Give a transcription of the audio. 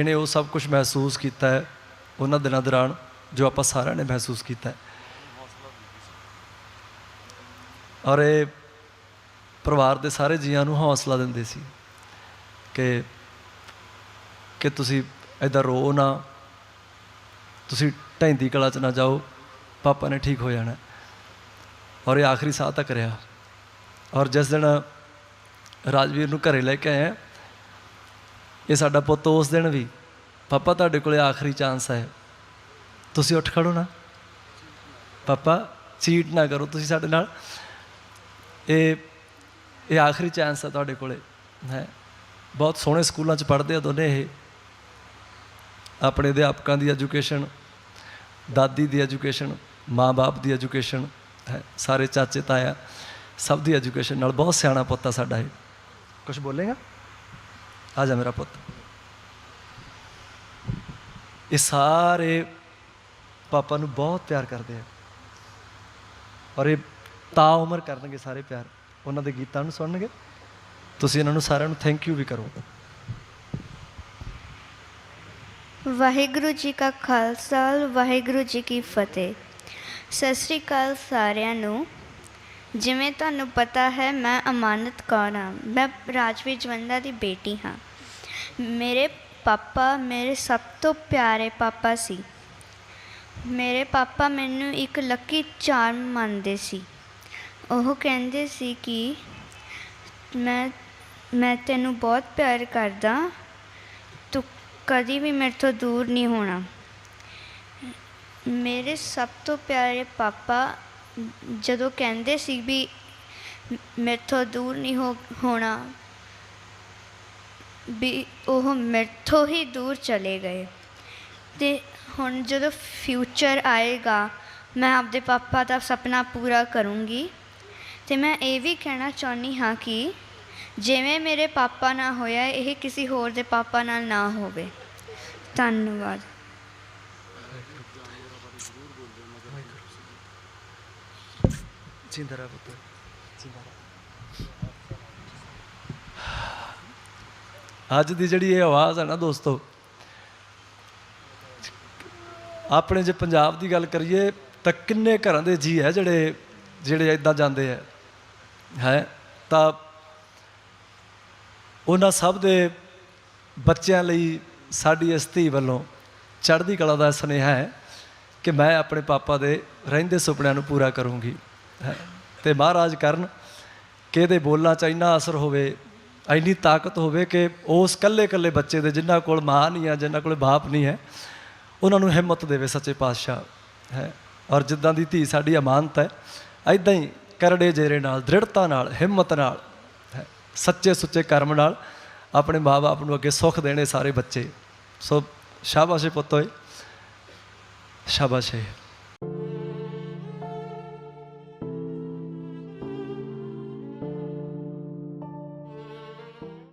ਇਹਨੇ ਉਹ ਸਭ ਕੁਝ ਮਹਿਸੂਸ ਕੀਤਾ ਹੈ, ਉਹਨਾਂ ਦਿਨਾਂ ਦੌਰਾਨ ਜੋ ਆਪਾਂ ਸਾਰਿਆਂ ਨੇ ਮਹਿਸੂਸ ਕੀਤਾ ਹੈ। ਔਰ ਇਹ ਪਰਿਵਾਰ ਦੇ ਸਾਰੇ ਜੀਆਂ ਨੂੰ ਹੌਸਲਾ ਦਿੰਦੇ ਸੀ ਕਿ ਕਿ ਤੁਸੀਂ ਐਦਾਂ ਰੋ ਨਾ, ਤੁਸੀਂ ਢੈਂਦੀ ਕਲਾ ਚ ਨਾ ਜਾਓ, ਪਾਪਾ ਨੇ ਠੀਕ ਹੋ ਜਾਣਾ। ਔਰ ਇਹ ਆਖਰੀ ਸਾਹ ਤੱਕ ਰਿਹਾ। ਔਰ ਜਿਸ ਦਿਨ ਰਾਜਵੀਰ ਨੂੰ ਘਰੇ ਲੈ ਕੇ ਆਏ ਇਹ ਸਾਡਾ ਪੁੱਤ ਉਸ ਦਿਨ ਵੀ, ਪਾਪਾ, ਤੁਹਾਡੇ ਕੋਲੇ ਆਖਰੀ ਚਾਂਸ ਹੈ। ਤੁਸੀਂ ਉੱਠ ਖੜੋ ਨਾ। ਪਾਪਾ, ਚੀਟ ਨਾ ਕਰੋ ਤੁਸੀਂ ਸਾਡੇ ਨਾਲ। ਇਹ ਇਹ ਆਖਰੀ ਚਾਂਸ ਹੈ ਤੁਹਾਡੇ ਕੋਲੇ। ਹੈ। ਬਹੁਤ ਸੋਹਣੇ ਸਕੂਲਾਂ 'ਚ ਪੜ੍ਹਦੇ ਆ ਦੋਨੇ ਇਹ। ਆਪਣੇ ਅਧਿਆਪਕਾਂ ਦੀ ਐਜੂਕੇਸ਼ਨ, ਦਾਦੀ ਦੀ ਐਜੂਕੇਸ਼ਨ, ਮਾਂ-ਬਾਪ ਦੀ ਐਜੂਕੇਸ਼ਨ, ਹੈ। ਸਾਰੇ ਚਾਚੇ ਤਾਇਆ ਸਭ ਦੀ ਐਜੂਕੇਸ਼ਨ ਨਾਲ ਬਹੁਤ ਸਿਆਣਾ ਪੁੱਤ ਆ ਸਾਡਾ ਇਹ। ਕੁਝ ਬੋਲੇਗਾ? ਆ ਜਾ ਮੇਰਾ ਪੁੱਤ ਇਹ ਸਾਰੇ ਪਾਪਾ ਨੂੰ ਬਹੁਤ ਪਿਆਰ ਕਰਦੇ ਆ। ਔਰ ਇਹ ਤਾ ਉਮਰ ਕਰਨਗੇ ਸਾਰੇ ਪਿਆਰ। ਉਹਨਾਂ ਦੇ ਗੀਤਾਂ ਨੂੰ ਸੁਣਨਗੇ। ਤੁਸੀਂ ਇਹਨਾਂ ਨੂੰ ਸਾਰਿਆਂ ਨੂੰ ਥੈਂਕ ਯੂ ਵੀ ਕਰੋ। ਵਾਹਿਗੁਰੂ ਜੀ ਕਾ ਖਾਲਸਾ, ਵਾਹਿਗੁਰੂ ਜੀ ਕੀ ਫਤਿਹ। ਸਤਿ ਸ੍ਰੀ ਅਕਾਲ ਸਾਰਿਆਂ ਨੂੰ। ਜਿਵੇਂ ਤੁਹਾਨੂੰ ਪਤਾ ਹੈ, ਮੈਂ ਅਮਾਨਤ ਕੌਰ ਹਾਂ ਮੈਂ ਰਾਜਵੀਰ ਜਵੰਦਾ ਦੀ ਬੇਟੀ ਹਾਂ। ਮੇਰੇ ਪਾਪਾ ਮੇਰੇ ਸਭ ਤੋਂ ਪਿਆਰੇ ਪਾਪਾ ਸੀ। ਮੇਰੇ ਪਾਪਾ ਮੈਨੂੰ ਇੱਕ ਲੱਕੀ ਚਾਰਮ ਮੰਨਦੇ ਸੀ। ਉਹ ਕਹਿੰਦੇ ਸੀ ਕਿ ਮੈਂ ਮੈਂ ਤੈਨੂੰ ਬਹੁਤ ਪਿਆਰ ਕਰਦਾ। ਤੂੰ ਕਦੀ ਵੀ ਮੇਰੇ ਤੋਂ ਦੂਰ ਨਹੀਂ ਹੋਣਾ। ਮੇਰੇ ਸਭ ਤੋਂ ਪਿਆਰੇ ਪਾਪਾ ਜਦੋਂ ਕਹਿੰਦੇ ਸੀ ਵੀ ਮੇਰੇ ਤੋਂ ਦੂਰ ਨਹੀਂ ਹੋ, ਹੋਣਾ ਵੀ ਉਹ ਮੇਰੇ ਹੀ ਦੂਰ ਚਲੇ ਗਏ। ਤੇ ਹੁਣ ਜਦੋਂ ਫਿਊਚਰ ਆਏਗਾ, ਮੈਂ ਆਪਦੇ ਪਾਪਾ ਦਾ ਸੁਪਨਾ ਪੂਰਾ ਕਰੂੰਗੀ। ਤੇ ਮੈਂ ਇਹ ਵੀ ਕਹਿਣਾ ਚਾਹੁੰਦੀ ਹਾਂ ਕਿ ਜਿਵੇਂ ਮੇਰੇ ਪਾਪਾ ਨਾਲ ਹੋਇਆ, ਇਹ ਕਿਸੇ ਹੋਰ ਦੇ ਪਾਪਾ ਨਾਲ ਨਾ ਹੋਵੇ। ਧੰਨਵਾਦ। ਜਿੰਦਾ ਪੁੱਤ। ਜਿੰਦਾ ਰਹਿ ਅੱਜ ਦੀ ਜਿਹੜੀ ਇਹ ਆਵਾਜ਼ ਹੈ ਨਾ ਦੋਸਤੋ, ਆਪਣੇ ਜੇ ਪੰਜਾਬ ਦੀ ਗੱਲ ਕਰੀਏ ਤਾਂ ਕਿੰਨੇ ਘਰਾਂ ਦੇ ਜੀ ਹੈ ਜਿਹੜੇ ਜਿਹੜੇ ਇਦਾਂ ਜਾਂਦੇ ਹੈ ਹੈ? ਤਾਂ ਉਹਨਾਂ ਸਭ ਦੇ ਬੱਚਿਆਂ ਲਈ ਸਾਡੀ ਇਸ ਧੀ ਵੱਲੋਂ ਚੜ੍ਹਦੀ ਕਲਾ ਦਾ ਸੁਨੇਹਾ ਹੈ ਕਿ ਮੈਂ ਆਪਣੇ ਪਾਪਾ ਦੇ ਰਹਿੰਦੇ ਸੁਪਨਿਆਂ ਨੂੰ ਪੂਰਾ ਕਰੂੰਗੀ, ਹੈ? ਤੇ ਮਹਾਰਾਜ ਕਰਨ ਕਿ ਇਹਦੇ ਬੋਲਾਂ 'ਚ ਇੰਨਾ ਅਸਰ ਹੋਵੇ ਇੰਨੀ ਤਾਕਤ ਹੋਵੇ ਕਿ ਉਸ ਕੱਲੇ ਕੱਲੇ ਬੱਚੇ ਦੇ ਜਿਨ੍ਹਾਂ ਕੋਲ ਮਾਂ ਨਹੀਂ ਹੈ, ਜਿਨ੍ਹਾਂ ਕੋਲ ਬਾਪ ਨਹੀਂ ਹੈ, ਉਹਨਾਂ ਨੂੰ ਹਿੰਮਤ ਦੇਵੇ ਸੱਚੇ ਪਾਤਸ਼ਾਹ ਹੈ। ਔਰ ਜਿੱਦਾਂ ਦੀ ਧੀ ਸਾਡੀ ਅਮਾਨਤ ਹੈ ਐਦਾਂ ਹੀ ਕਰੜੇ ਜੇਰੇ ਨਾਲ, ਦ੍ਰਿੜਤਾ ਨਾਲ, ਹਿੰਮਤ ਨਾਲ ਹੈ, ਸੱਚੇ ਸੁੱਚੇ ਕਰਮ ਨਾਲ ਆਪਣੇ ਮਾਪੇ ਨੂੰ ਅੱਗੇ ਸੁੱਖ ਦੇਣੇ ਸਾਰੇ ਬੱਚੇ। ਸੋ ਸ਼ਾਬਾਸ਼ੇ ਏ ਪੁੱਤ ਓਏ।